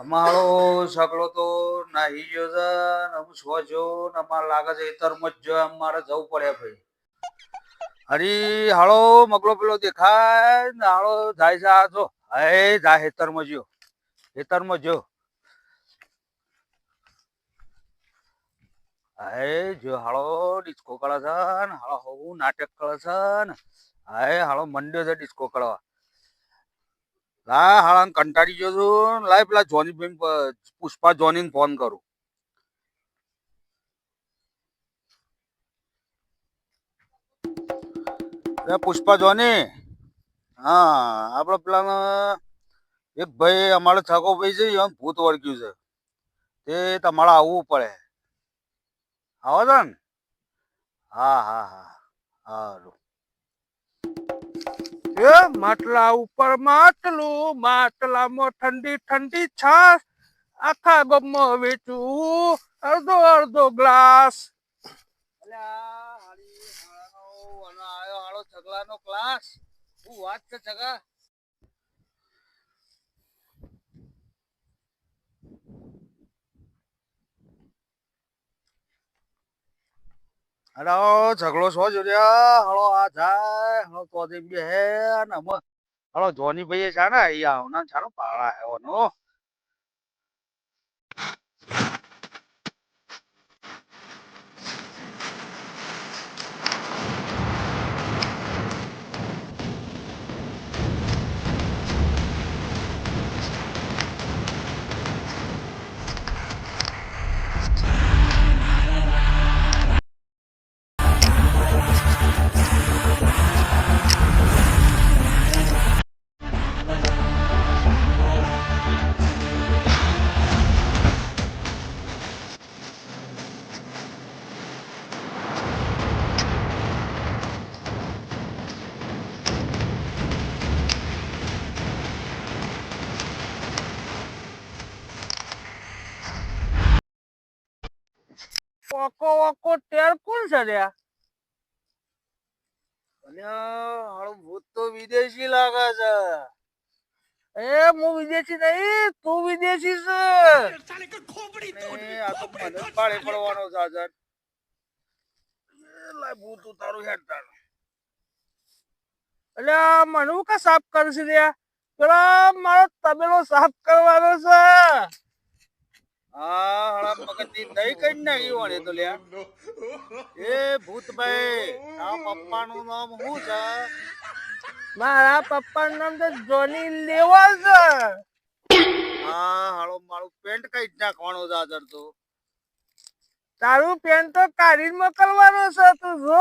અમારો સગલો તો નાહી ગયો છે જો અમારે લાગે છે એતરમાં જ જો મારે જવું પડે ભાઈ. અરે હાળો મગલો પેલો દેખાય ને હાળો જાય છે આ જો. હે, જાય હેતરમાં મજ્યો હેતરમાં જો. હે, જો હાળો ડિસ્કો કરે છે ને હાળો હું નાટક કરે છે હે, હાળો મંડ્યો છે ડિસ્કો કરવા લા હાળા કંટાળી ગયો છું. લાય પેલા જોની બેન પુષ્પા જોની ફોન કરું. પુષ્પા જોની હા, આપડે પેલા એક ભાઈ અમારો છકો ભાઈ છે ભૂત વળગ્યું છે. તે તમારે આવવું પડે. આવો છો ને? હા હા હા. માટલા ઉપર માટલું, માટલામાં ઠંડી ઠંડી છાસ આખા ગમમાં વેચું. અડધો અડધો ગ્લાસ. છગલાનો ક્લાસ. શું વાત છે છગા અરે ઝઘડો છો જોડ્યા હળો આ જાય હળો તો દે બે હે ને અમે હળો જોની ભાઈ છે ને અહીંયા આવના ચાલો પાળા આવ્યો ઓકો ઓકો ટેર કોણ છે રે? અલ્યા હાળો ભૂત તો વિદેશી લાગે છે. એ હું વિદેશી નહીં તું વિદેશી છે. આ તો મને પાળે પડવાનો એ લાય ભૂત ઉતારું હેડ તાર. અલ્યા મનુ કા સાફ કરશે રે? પેલા મારો તબેલો સાફ કરવાનો છે. હા હળા મગજની દહીં કઈ નાખી વળે તો લ્યા. એ ભૂતભાઈ આ પપ્પાનું નામ શું છે? મારા પપ્પાનું નામ તો જોની લેવલ છે. હા મારું પેન્ટ કઈ જ નાખવાનું છે આદર તો. તારું પેન્ટ તો કાઢી મોકલવાનો છે તું જો.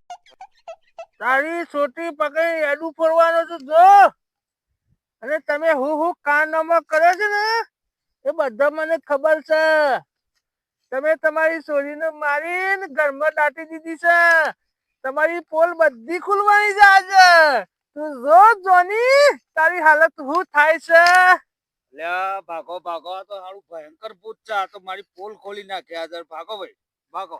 તારી છોટી પકડી એડું ફરવાનો છે જો. અને તમે હું હું કાનમાં કરે છે ને? એ બધા મને ખબર છે. તમે તમારી છોરીને મારીને ઘરમાં દાટી દીધી છે. તમારી પોલ બધી ખુલવાની છે આજે. તું જો જોની, તારી હાલત શું થાય છે? લ્યા ભાગો ભાગો. તો હારું ભયંકર ભૂત છે. તો મારી પોલ ખોલી નાખે. આજે ભાગો ભાઈ, ભાગો.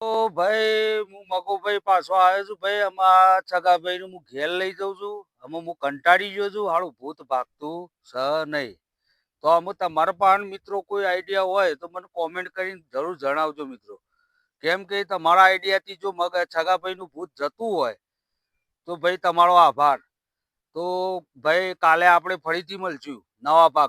ઓ ભાઈ, હું મગુભાઈ પાછો આવ્યો છું. ભાઈ, આમાં છગાભાઈ નું હું ઘેર લઈ જાઉં છું. આમાં હું કંટાળી ગયો છું. હાળું ભૂત ભાગતું છે નહીં. તો આમાં તમારા પણ મિત્રો કોઈ આઈડિયા હોય તો મને કોમેન્ટ કરીને જરૂર જણાવજો મિત્રો. કેમ કે તમારા આઈડિયાથી જો મગ છગાભાઈ નું ભૂત જતું હોય તો ભાઈ, તમારો આભાર. તો ભાઈ, કાલે આપણે ફરીથી મળશું. નવા ભાગ